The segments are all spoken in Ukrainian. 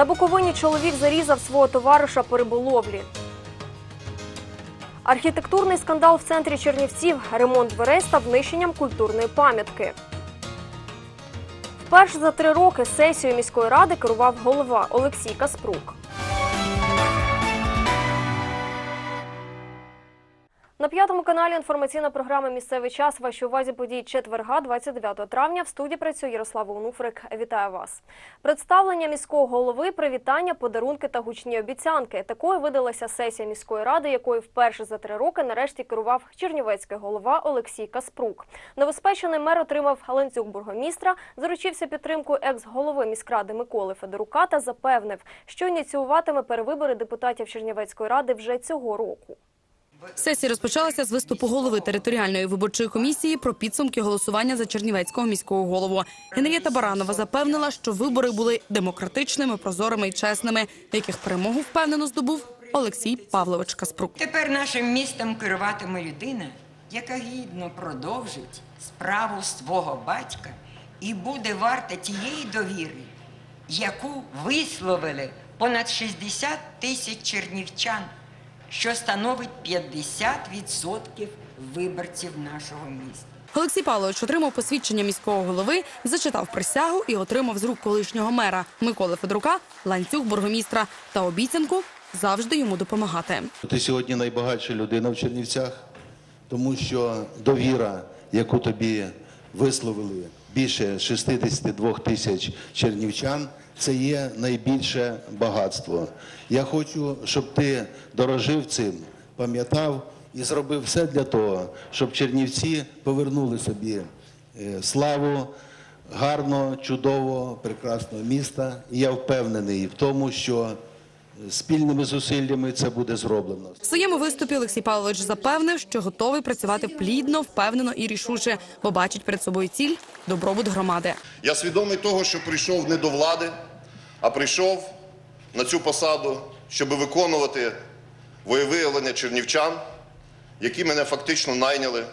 На Буковині чоловік зарізав свого товариша по риболовлі. Архітектурний скандал в центрі Чернівців, ремонт дверей став нищенням культурної пам'ятки. Вперше за три роки сесією міської ради керував голова Олексій Каспрук. П'ятому каналі інформаційна програма Місцевий час. Вашій увазі події четверга, 29 травня. В студії працює Ярослава Онуфрик. Вітаю вас. Представлення міського голови, привітання, подарунки та гучні обіцянки. Такою видалася сесія міської ради, якою вперше за три роки нарешті керував чернівецький голова Олексій Каспрук. Новоспечений мер отримав ланцюг бургомістра, заручився підтримкою екс-голови міськради Миколи Федорука та запевнив, що ініціюватиме перевибори депутатів Чернівецької ради вже цього року. Сесія розпочалася з виступу голови територіальної виборчої комісії про підсумки голосування за Чернівецького міського голову. Генрієта Баранова запевнила, що вибори були демократичними, прозорими і чесними, в яких перемогу впевнено здобув Олексій Павлович Каспрук. Тепер нашим містом керуватиме людина, яка гідно продовжить справу свого батька і буде варта тієї довіри, яку висловили понад 60 тисяч чернівчан, що становить 50% виборців нашого міста. Олексій Павлович отримав посвідчення міського голови, зачитав присягу і отримав з рук колишнього мера Миколи Федорука ланцюг бургомістра та обіцянку завжди йому допомагати. Ти сьогодні найбагатша людина в Чернівцях, тому що довіра, яку тобі висловили більше 62 тисяч чернівчан, це є найбільше багатство. Я хочу, щоб ти дорожив цим, пам'ятав і зробив все для того, щоб Чернівці повернули собі е, славу гарного, чудового, прекрасного міста. І я впевнений в тому, що спільними зусиллями це буде зроблено. В своєму виступі Олексій Павлович запевнив, що готовий працювати плідно, впевнено і рішуче, бо бачить перед собою ціль добробут громади. Я свідомий того, що прийшов не до влади, а прийшов на цю посаду, щоб виконувати воєвиявлення чернівчан, які мене фактично найняли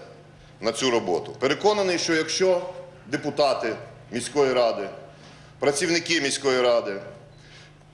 на цю роботу. Переконаний, що якщо депутати міської ради, працівники міської ради,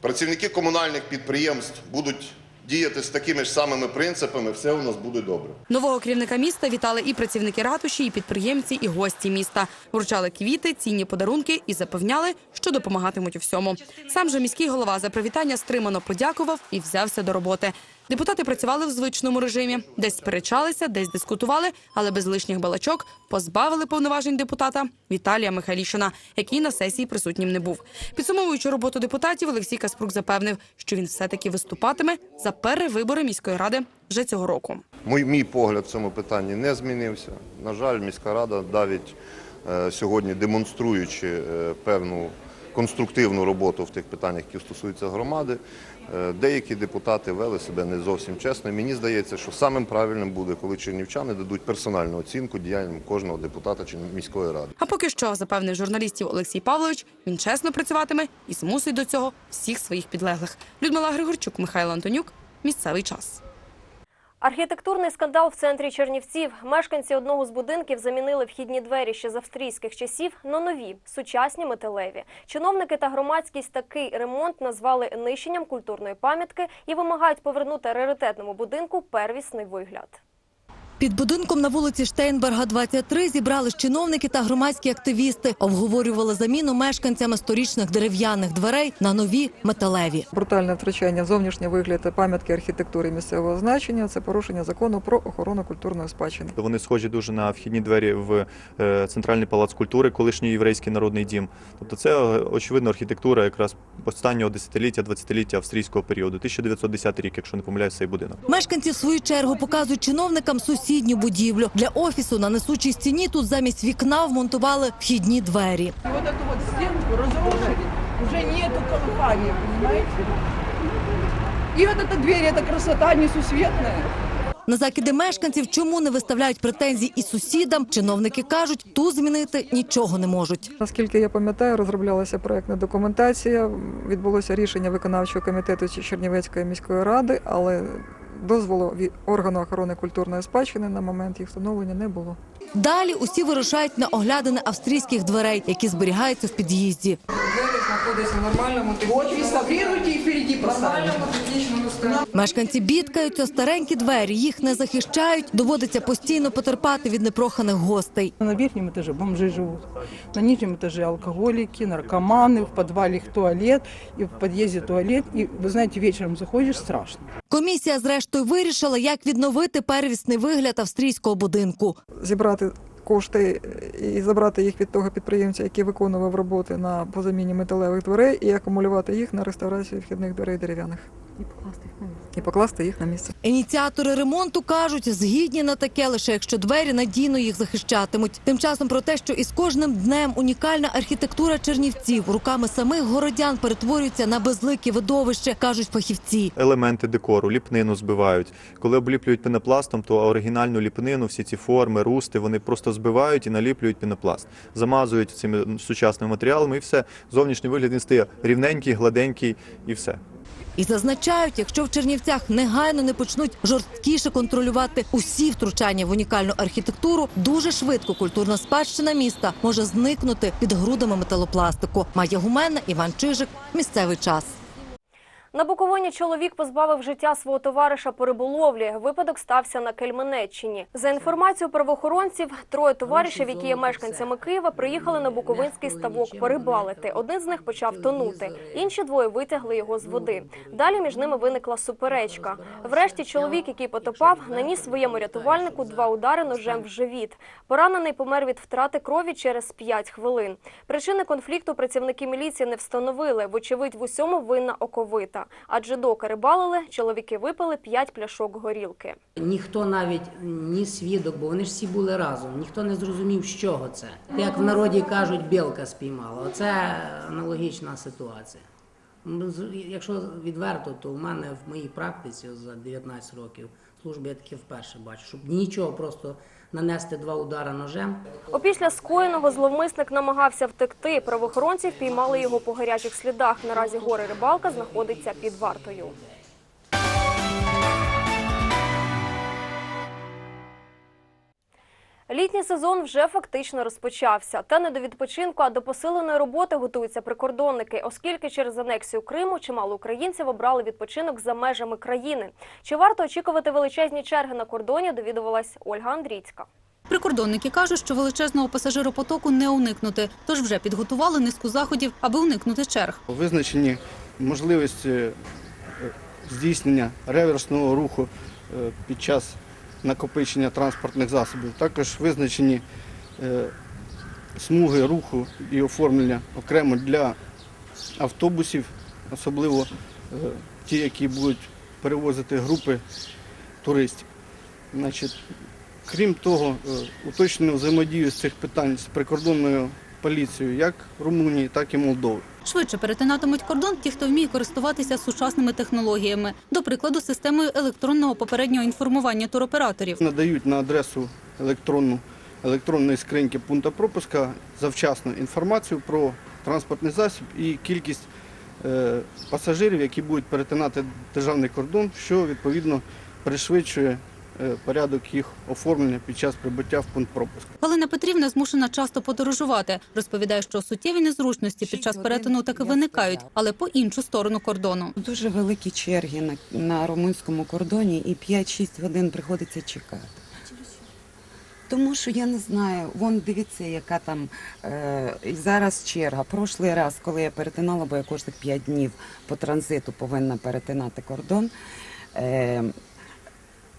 працівники комунальних підприємств будуть діяти з такими ж самими принципами, все у нас буде добре. Нового керівника міста вітали і працівники ратуші, і підприємці, і гості міста. Вручали квіти, цінні подарунки і запевняли, що допомагатимуть у всьому. Сам же міський голова за привітання стримано подякував і взявся до роботи. Депутати працювали в звичному режимі, десь сперечалися, десь дискутували, але без лишніх балачок позбавили повноважень депутата Віталія Михайлішина, який на сесії присутнім не був. Підсумовуючи роботу депутатів, Олексій Каспрук запевнив, що він все-таки виступатиме за перевибори міської ради вже цього року. Мій, мій погляд в цьому питанні не змінився. На жаль, міська рада навіть е, сьогодні демонструючи е, певну конструктивну роботу в тих питаннях, які стосуються громади, е, деякі депутати вели себе не зовсім чесно. Мені здається, що самим правильним буде, коли чернівчани дадуть персональну оцінку діянням кожного депутата чи міської ради. А поки що, запевнив журналістів Олексій Павлович, він чесно працюватиме і змусить до цього всіх своїх підлеглих. Людмила Григорчук, Михайло Антонюк. Місцевий час. Архітектурний скандал в центрі Чернівців. Мешканці одного з будинків замінили вхідні двері ще з австрійських часів на нові, сучасні металеві. Чиновники та громадськість такий ремонт назвали нищенням культурної пам'ятки і вимагають повернути раритетному будинку первісний вигляд. Під будинком на вулиці Штейнберга, 23, зібрались чиновники та громадські активісти. Обговорювали заміну мешканцями сторічних дерев'яних дверей на нові металеві. Брутальне втручання в зовнішній вигляд пам'ятки архітектури місцевого значення це порушення закону про охорону культурної спадщини. Вони схожі дуже на вхідні двері в е, центральний палац культури, колишній єврейський народний дім. Тобто, це е, очевидно архітектура якраз останнього десятиліття, двадцятиліття австрійського періоду, 1910 рік, якщо не помиляюсь, цей будинок. Мешканці в свою чергу показують чиновникам сусідню будівлю. Для офісу на несучій стіні тут замість вікна вмонтували вхідні двері. И вот эту вот стенку разрушили. Уже нету колыхания, понимаете? И вот эта дверь, эта красота несусветная. На закиди мешканців, чому не виставляють претензій і сусідам, чиновники кажуть, тут змінити нічого не можуть. Наскільки я пам'ятаю, розроблялася проектна документація. Відбулося рішення виконавчого комітету Чернівецької міської ради, але дозволу від органу охорони культурної спадщини на момент їх встановлення не було. Далі усі вирушають на оглядини австрійських дверей, які зберігаються в під'їзді. Двері знаходяться в нормальному Вот реставрируйте и впереди поставьте. технічному стані. Мешканці бідкаються, старенькі двері їх не захищають. Доводиться постійно потерпати від непроханих гостей. На верхнем этаже бомжи живут, на нижнем этаже алкоголики, наркоманы, в подвале их туалет, и в подъезде туалет. И вы знаете, вечером заходишь, страшно. Комісія зрештою вирішила, як відновити первісний вигляд австрійського будинку. Зібрати кошти і забрати їх від того підприємця, який виконував роботи на позаміні металевих дверей, і акумулювати їх на реставрацію вхідних дверей дерев'яних. І покласти їх на місце. Ініціатори ремонту кажуть, згідні на таке лише якщо двері надійно їх захищатимуть. Тим часом про те, що із кожним днем унікальна архітектура чернівців руками самих городян перетворюється на безлике видовище, кажуть фахівці. елементи декору, ліпнину збивають. Коли обліплюють пінопластом, то оригінальну ліпнину, всі ці форми, русти, вони просто збивають і наліплюють пінопласт. Замазують цими сучасними матеріалами і все. Зовнішній вигляд він стає рівненький, гладенький і все. І зазначають, якщо в Чернівцях негайно не почнуть жорсткіше контролювати усі втручання в унікальну архітектуру, дуже швидко культурна спадщина міста може зникнути під грудами металопластику. Має Гуменна, Іван Чижик. Місцевий час. На Буковині чоловік позбавив життя свого товариша по риболовлі. Випадок стався на Кельменеччині. За інформацією правоохоронців, троє товаришів, які є мешканцями Києва, приїхали на Буковинський ставок порибалити. Один з них почав тонути, інші двоє витягли його з води. Далі між ними виникла суперечка. Врешті чоловік, який потопав, наніс своєму рятувальнику два удари ножем в живіт. Поранений помер від втрати крові через 5 хвилин. Причини конфлікту працівники міліції не встановили. Вочевидь, в усьому винна оковита. Адже доки рибалили, чоловіки випили 5 пляшок горілки. Ніхто навіть ні свідок, бо вони ж всі були разом. Ніхто не зрозумів, з чого це. Як в народі кажуть, білка спіймала. Оце аналогічна ситуація. Якщо відверто, то в мене в моїй практиці за 19 років служби я таке вперше бачу, щоб нічого просто нанести два удари ножем. Опісля скоєного зловмисник намагався втекти. Правоохоронці впіймали його по гарячих слідах. Наразі гори рибалка знаходиться під вартою. Літній сезон вже фактично розпочався. Та не до відпочинку, а до посиленої роботи готуються прикордонники, оскільки через анексію Криму чимало українців обрали відпочинок за межами країни. Чи варто очікувати величезні черги на кордоні? Довідувалась Ольга Андрійська. Прикордонники кажуть, що величезного пасажиропотоку не уникнути, тож вже підготували низку заходів, аби уникнути черг. Визначені можливості е, здійснення реверсного руху е, під час накопичення транспортних засобів. Також визначені е, смуги руху і оформлення окремо для автобусів, особливо е, ті, які будуть перевозити групи туристів. Крім того, е, уточнено взаємодію з цих питань з прикордонною поліцією як Румунії, так і Молдови. Швидше перетинатимуть кордон ті, хто вміє користуватися сучасними технологіями, до прикладу, системою електронного попереднього інформування туроператорів. Надають на адресу електронну, електронної скриньки пункту пропуска завчасно інформацію про транспортний засіб і кількість е, пасажирів, які будуть перетинати державний кордон, що відповідно пришвидшує порядок їх оформлення під час прибуття в пункт пропуску. Галина Петрівна змушена часто подорожувати. Розповідає, що суттєві незручності під час перетину таки виникають, але по іншу сторону кордону. Дуже великі черги на, на румунському кордоні і 5-6 годин приходиться чекати. Тому що я не знаю, вон дивіться, яка там е, зараз черга. Прошлий раз, коли я перетинала, бо я кожних 5 днів по транзиту повинна перетинати кордон. Е,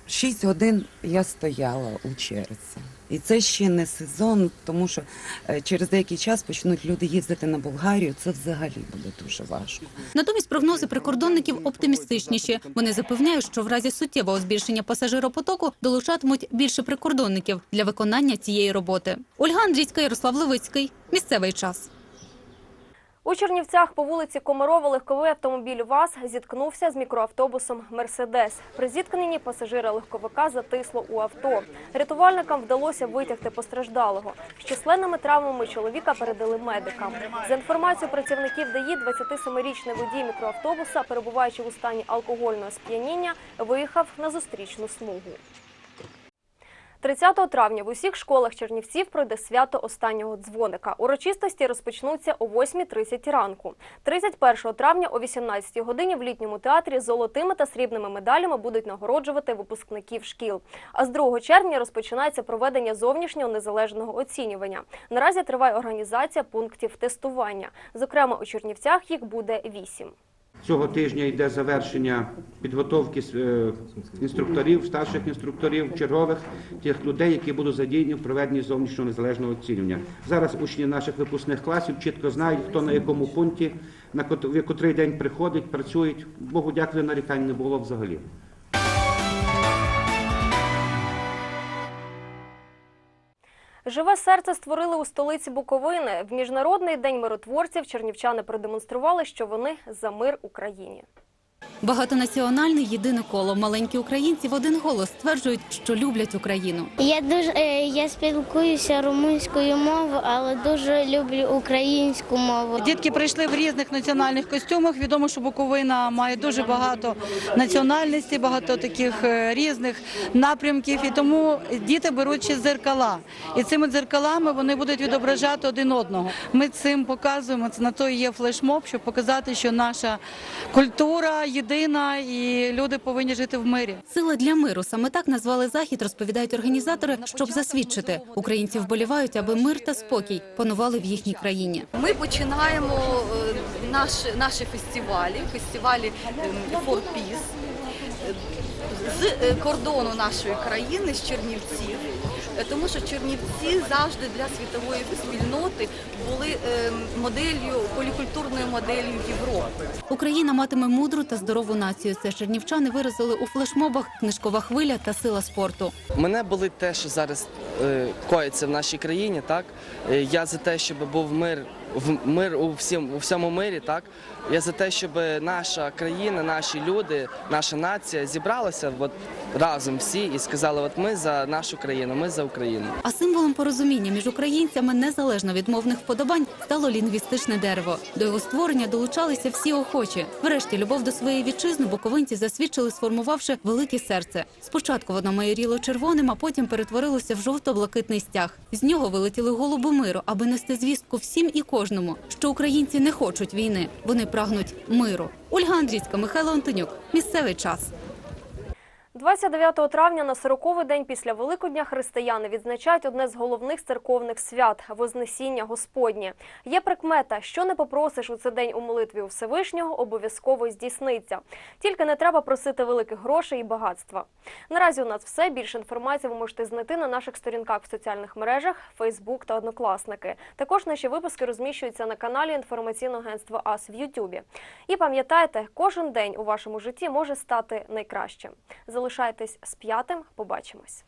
6 годин я стояла у черзі. І це ще не сезон, тому що е, через деякий час почнуть люди їздити на Болгарію. Це взагалі буде дуже важко. Натомість прогнози прикордонників оптимістичніші. Вони запевняють, що в разі суттєвого збільшення пасажиропотоку долучатимуть більше прикордонників для виконання цієї роботи. Ольга Андрійська, Ярослав Левицький. Місцевий час. У Чернівцях по вулиці Комарова легковий автомобіль ВАЗ зіткнувся з мікроавтобусом «Мерседес». При зіткненні пасажира легковика затисло у авто. Рятувальникам вдалося витягти постраждалого. З численними травмами чоловіка передали медикам. За інформацією працівників ДАІ, 27-річний водій мікроавтобуса, перебуваючи у стані алкогольного сп'яніння, виїхав на зустрічну смугу. 30 травня в усіх школах Чернівців пройде свято останнього дзвоника. Урочистості розпочнуться о 8.30 ранку. 31 травня о 18 годині в літньому театрі золотими та срібними медалями будуть нагороджувати випускників шкіл. А з 2 червня розпочинається проведення зовнішнього незалежного оцінювання. Наразі триває організація пунктів тестування. Зокрема, у Чернівцях їх буде 8. Цього тижня йде завершення підготовки е, інструкторів, старших інструкторів, чергових тих людей, які будуть задіяні в проведенні зовнішнього незалежного оцінювання. Зараз учні наших випускних класів чітко знають, хто на якому пункті, на котрий день приходить, працюють. Богу дякую, нарікань не було взагалі. Живе серце створили у столиці Буковини. В міжнародний день миротворців чернівчани продемонстрували, що вони за мир Україні. Багатонаціональне єдине коло. Маленькі українці в один голос стверджують, що люблять Україну. Я дуже е, я спілкуюся румунською мовою, але дуже люблю українську мову. Дітки прийшли в різних національних костюмах. Відомо, що Буковина має дуже багато національностей, багато таких е, різних напрямків. І тому діти беруть ще зеркала. І цими дзеркалами вони будуть відображати один одного. Ми цим показуємо. Це на то і є флешмоб, щоб показати, що наша культура єдина і люди повинні жити в мирі. Сила для миру саме так назвали захід, розповідають організатори, щоб засвідчити. Українці вболівають, аби мир та спокій панували в їхній країні. Ми починаємо наші наші фестивалі, фестивалі ем, For Peace е, з е, кордону нашої країни, з Чернівців. Е, Тому що Чернівці завжди для світової спільноти були ем, моделлю, полікультурною моделлю Європи. Україна матиме мудру та здорову націю. Це чернівчани виразили у флешмобах книжкова хвиля та сила спорту. Мене болить те, що зараз е, коїться в нашій країні. Так я за те, щоб був мир в мир у всім у всьому мирі. Так я за те, щоб наша країна, наші люди, наша нація зібралася от разом всі і сказали: от ми за нашу країну, ми за Україну. А символом порозуміння між українцями, незалежно від мовних вподобань, стало лінгвістичне дерево. До його створення долучалися всі охочі. Врешті любов до своєї вітчизни буковинці засвідчили, сформувавши велике серце. Спочатку воно майоріло червоним, а потім перетворилося в жовто-блакитний стяг. З нього вилетіли голуби миру, аби нести звістку всім і кожному, що українці не хочуть війни, вони прагнуть миру. Ольга Андрійська, Михайло Антонюк. Місцевий час. 29 травня на 40-й день після Великодня християни відзначають одне з головних церковних свят – Вознесіння Господнє. Є прикмета, що не попросиш у цей день у молитві у Всевишнього, обов'язково здійсниться. Тільки не треба просити великих грошей і багатства. Наразі у нас все. Більше інформації ви можете знайти на наших сторінках в соціальних мережах, Фейсбук та Однокласники. Також наші випуски розміщуються на каналі інформаційного агентства АС в Ютубі. І пам'ятайте, кожен день у вашому житті може стати найкращим. Залишайтесь з п'ятим. Побачимось.